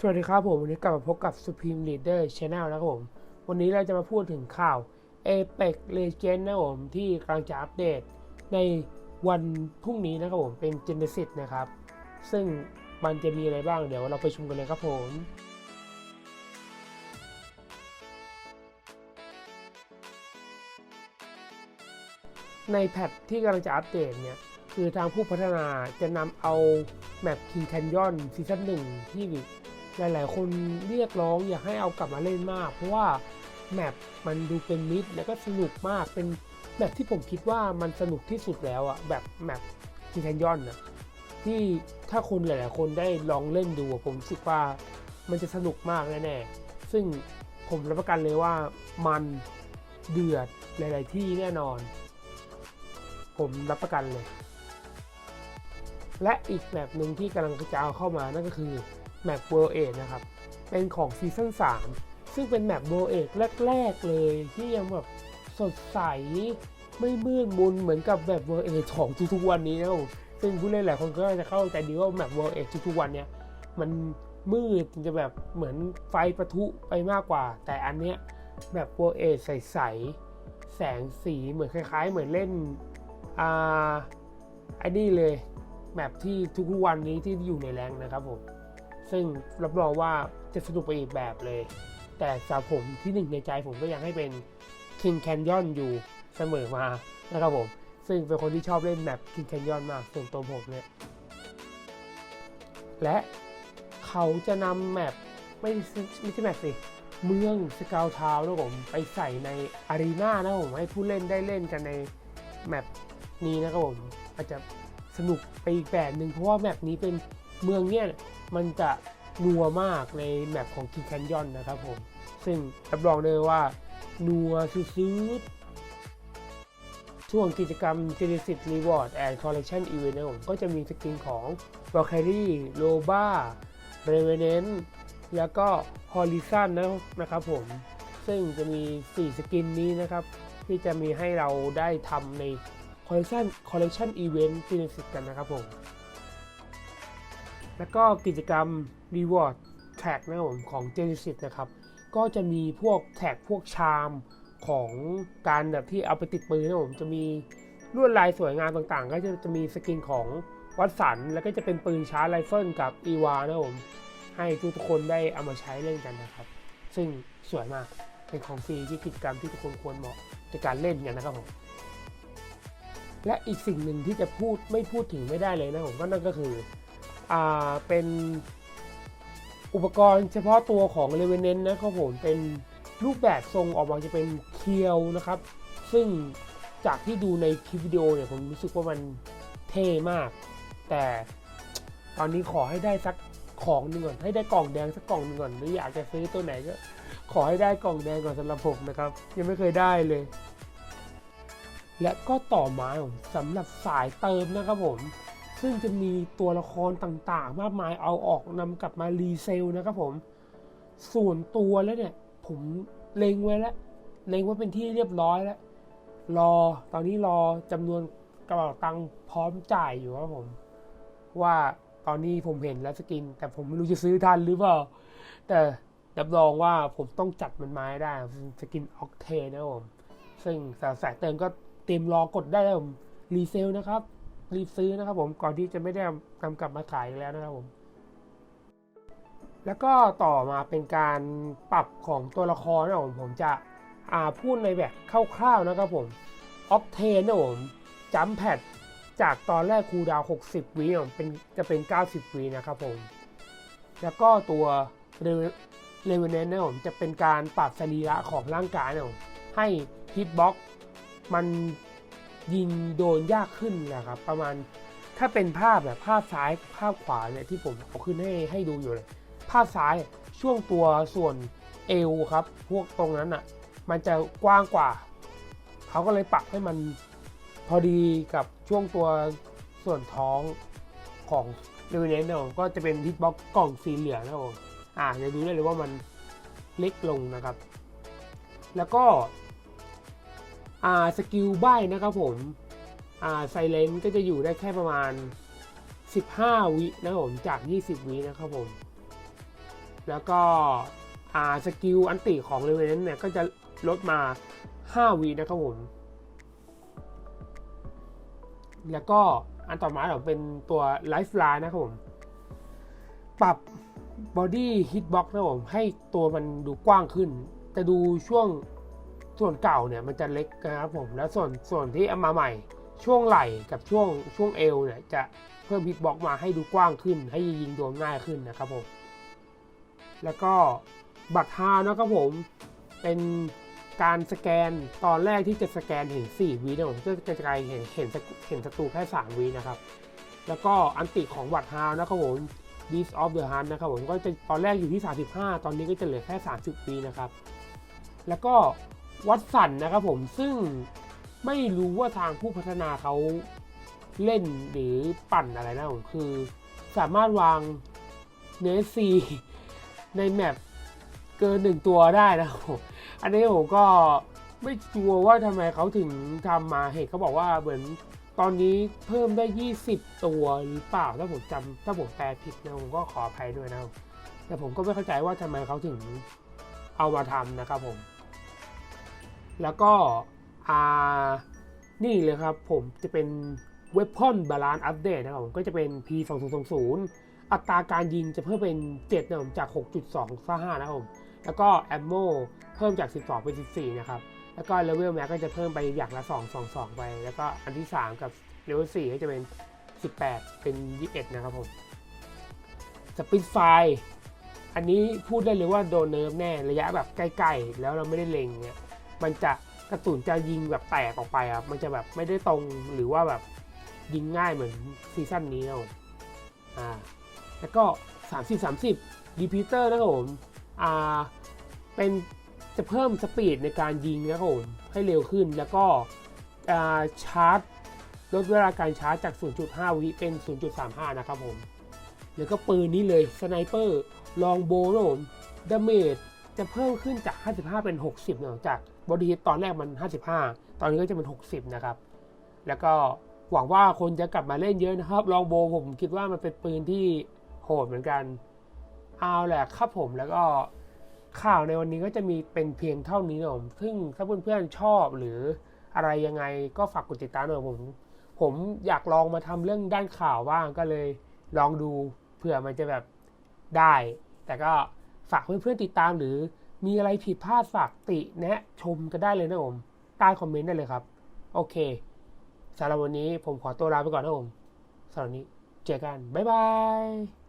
สวัสดีครับผม วันนี้กลับมาพบกับ Supreme Leader Channel นะครับผม วันนี้เราจะมาพูดถึงข่าว Apex Legend นะครับผม ที่กำลังจะอัปเดต ในวันพรุ่งนี้นะครับผม เป็น Genesis นะครับ ซึ่งมันจะมีอะไรบ้างเดี๋ยวเราไปชมกันเลยครับผมในแพทที่กำลังจะอัปเดตเนี่ย คือทางผู้พัฒนาจะนำเอาแมป King Canyon ซีซั่นหนึ่งที่ หลายๆ คนเรียกร้องอยากให้เอากลับมาเล่นมาก เพราะว่าแมปมันดูเป็นมิดแล้วก็สนุกมากเป็นแมปที่ผมคิดว่ามันสนุกที่สุดแล้วอะแบบแมป King Canyon นะที่ถ้าคนหลาย ๆ คนได้ลองเล่นดูผมรู้สึกว่ามันจะสนุกมากแน่ๆซึ่งผมรับประกันเลยว่ามันเดือดหลาย ๆ ที่แน่นอน ผมรับประกันเลย และอีกแมปหนึ่งที่กำลังจะเอาเข้ามานั่นก็คือ แมป World Age นะครับ เป็นของซีซั่น3 ซึ่งเป็นแมป World Age แรก ๆ เลยที่ยังแบบสดใสไม่มืดมนเหมือนกับแบบ World Age ของทุกๆวันนี้นะผมซึ่งผู้เล่นหลายคนก็จะเข้าใจดีว่าแมป World Age ทุกๆวันเนี่ยมันมืดจะแบบเหมือนไฟประทุไปมากกว่า แต่อันเนี้ยแบบ World Age ใสๆแสงสีเหมือนคล้าย ๆ เหมือนเล่นอ่าไอ้นี่เลย แมปที่ทุกๆวันนี้ที่อยู่ในแรงนะครับผม ซึ่งรับรองว่าจะสนุกไปอีกแบบเลย แต่สำหรับผมที่หนึ่งในใจผมก็ยังให้เป็น King Canyon อยู่เสมอมานะครับผม ซึ่งเป็นคนที่ชอบเล่นแมป King Canyon มากส่วนตัวผมเนี่ยและเขาจะนำแมปไม่ใช่ไม่ใช่แมปสิเมืองสกาวทาวน์นะผมไปใส่ในอารีนานะผมให้ผู้เล่นได้เล่นกันในแมปนี้นะครับผมอาจจะสนุกไปอีกแบบหนึ่งเพราะว่าแมปนี้เป็น เมืองเนี่ยมันจะนัวมากในแมปของ King Canyon นะครับผม ซึ่งรับรองเลยว่านัวซื้อช่วงกิจกรรม Genesis Reward and Collection Event นะผมก็จะมีสกินของ Valkyrie Loba Revenant แล้วก็ Horizon นะนะครับผม ซึ่งจะมี 4 สกินนี้นะครับ ที่จะมีให้เราได้ทำใน Collection Collection Event Genesis กันนะครับผม แล้วก็กิจกรรม Reward Tag นะครับผมของ Genesis นะครับ ก็จะมีพวกแท็กพวกชามของการแบบที่เอาไปติดปืนนะผมจะมีลวดลายสวยงามต่างๆ ก็จะจะมีสกินของวัตสัน แล้วก็จะเป็นปืนชาร์จไรเฟิลกับอีวานะผม ให้ทุกคนได้เอามาใช้เล่นกันนะครับ ซึ่งสวยมาก เป็นของฟรีที่กิจกรรมที่ทุกคนควรเหมาะในการเล่นกันนะครับผม และอีกสิ่งหนึ่งที่จะพูดไม่พูดถึงไม่ได้เลยนะผมก็นั่นก็คือ เป็นอุปกรณ์เฉพาะตัวของเลเวนเนนนะครับผมเป็นรูปแบบทรงออกมาจะเป็นเคียวนะครับ ซึ่งจากที่ดูในคลิปวิดีโอเนี่ยผมรู้สึกว่ามันเท่มาก แต่ตอนนี้ขอให้ได้สักของหนึ่งก่อน ให้ได้กล่องแดงสักกล่องหนึ่งก่อนหรืออยากจะซื้อตัวไหนก็ ขอให้ได้กล่องแดงก่อนสำหรับผมนะครับ ยังไม่เคยได้เลย และก็ต่อมาสำหรับสายเติมนะครับผม ซึ่งจะมีตัวละครต่างๆ มากมายเอาออกนำกลับมารีเซลนะครับผม ส่วนตัวแล้วเนี่ย ผมเล็งไว้แล้ว เล็งไว้เป็นที่เรียบร้อยแล้ว รอตอนนี้รอจำนวนกระเป๋าตังค์พร้อมจ่ายอยู่ครับผม ว่าตอนนี้ผมเห็นแล้วสกิน แต่ผมไม่รู้จะซื้อทันหรือเปล่า แต่รับรองว่าผมต้องจัดมันมาให้ได้สกินออกเทนนะครับผม ซึ่งสาวสายเติมก็เตรียมรอกดได้แล้วผมรีเซลนะครับ รีบซื้อนะครับผมก่อนที่จะไม่ได้นำกลับมาขายอีกแล้วนะครับผม แล้วก็ต่อมาเป็นการปรับของตัวละครนะผมผมจะอ่าพูดในแบบคร่าวๆนะครับผมออกเทนนะผมจัมแพดจากตอนแรกคูดาว 60 วิผมเป็นจะเป็น 90 วินะครับผม แล้วก็ตัวเรเวนเนนนะผมจะเป็นการปรับสรีระของร่างกายนะผมให้ฮิตบ็อกมัน ยิงโดนยากขึ้นนะครับ ประมาณถ้าเป็นภาพแบบภาพซ้ายภาพขวาเนี่ยที่ผมเอาขึ้นให้ให้ดูอยู่เลยภาพซ้ายช่วงตัวส่วนเอวครับ พวกตรงนั้นอะ มันจะกว้างกว่า เขาก็เลยปรับให้มันพอดีกับช่วงตัวส่วนท้องของเรเวนเนนนะผมก็จะเป็นฮิตบ็อกกล่องสีเหลืองนะครับผมอ่าจะดูได้เลยว่ามันเล็กลงนะครับ แล้วก็ อ่าสกิลใบนะครับผมอ่าไซเลนก็จะอยู่ได้แค่ประมาณ 15 วินะครับผมจาก 20 วินะครับผม แล้วก็อ่าสกิลอันติของเลเวนเนี่ยก็จะลดมา 5 วินะครับผม แล้วก็อันต่อมาเราเป็นตัวไลฟ์ไลน์นะครับผม ปรับบอดี้ฮิตบ็อกนะครับผม ให้ตัวมันดูกว้างขึ้นแต่ดูช่วง ส่วนเก่าเนี่ยมันจะเล็กนะครับผมแล้วส่วนส่วนที่เอามาใหม่ช่วงไหล่กับช่วงช่วงเอวเนี่ยจะเพิ่มฮิตบ็อกมาให้ดูกว้างขึ้น ให้ยิงโดนง่ายขึ้นนะครับผมแล้วก็บัตรฮาวนะครับผมเป็นการสแกนตอนแรกที่จะสแกนเห็น 4วินะผมจะกลายเห็นเห็นเห็นศัตรูแค่ 3วินะครับ แล้วก็อันติของบัตรฮาวนะครับผม Beast of the Hunt นะครับผมก็จะตอนแรกอยู่ที่ 35 ตอนนี้ก็จะเหลือแค่ 30วินะครับ แล้วก็ วัดสันนะครับผมซึ่งไม่รู้ว่าทางผู้พัฒนาเขาเล่นหรือปั่นอะไรนะผมคือสามารถวางเนสซีในแมปเกินหนึ่งตัวได้นะครับผมอันนี้ผมก็ไม่ชัวว่าทำไมเขาถึงทำมาเหตุเขาบอกว่าเหมือนตอนนี้เพิ่มได้ 20 ตัวหรือเปล่าถ้าผมจำถ้าผมแปลผิดนะผมก็ขออภัยด้วยนะแต่ผมก็ไม่เข้าใจว่าทำไมเขาถึงเอามาทำนะครับผม แล้วก็นี่เลยครับผมจะเป็น Weapon Balance Update นะครับผมก็จะเป็น P 2 0 2 0อัตราการยิงจะเพิ่มเป็น 7นะผมจาก 6.2 5นะครับผมแล้วก็ Ammo เพิ่มจาก 12 เป็น 14 นะครับ แล้วก็ Level Max ก็จะเพิ่มไปอย่างละ 2 2 2 ไป แล้วก็อันที่ 3 กับ Level 4 ก็จะเป็น 18 เป็น 21 นะครับผม Spitfire อันนี้พูดได้เลยว่าโดนเนิร์ฟแน่ระยะแบบใกล้ ๆ แล้วเราไม่ได้เล็งเนี่ย มันจะกระสุนจะยิงแบบแตกออกไปครับมันจะแบบไม่ได้ตรงหรือว่าแบบยิงง่ายเหมือนซีซั่นนี้นะผมอ่าแล้วก็ 30 30 repeater นะครับผมอ่าเป็นจะเพิ่มสปีดในการยิงนะครับผมให้เร็วขึ้นแล้วก็อ่าชาร์จลดเวลาการชาร์จจาก 0.5 วิเป็น 0.35 นะครับผม แล้วก็ปืนนี้เลยสไนเปอร์ลองโบนะผมดาเมจจะเพิ่มขึ้นจาก 55 เป็น 60เนื่องจาก บอดีตอนแรกมัน 55 ตอนนี้ก็จะเป็น 60 นะครับ แล้วก็หวังว่าคนจะกลับมาเล่นเยอะนะครับ ลองโบผมคิดว่ามันเป็นปืนที่โหดเหมือนกัน เอาแหละครับผมแล้วก็ข่าวในวันนี้ก็จะมีเป็นเพียงเท่านี้นะผม ซึ่งถ้าเพื่อนๆชอบหรืออะไรยังไงก็ฝากกดติดตามหน่อยผม ผมอยากลองมาทำเรื่องด้านข่าวบ้างก็เลยลองดูเผื่อมันจะแบบได้ แต่ก็ฝากเพื่อนๆติดตามหรือ มีอะไรผิดพลาดฝากติแนะชมกันได้เลยนะผมใต้คอมเมนต์ได้เลยครับ โอเคสำหรับวันนี้ผมขอตัวลาไปก่อนนะผมสำหรับนี้เจอกัน บ๊ายบาย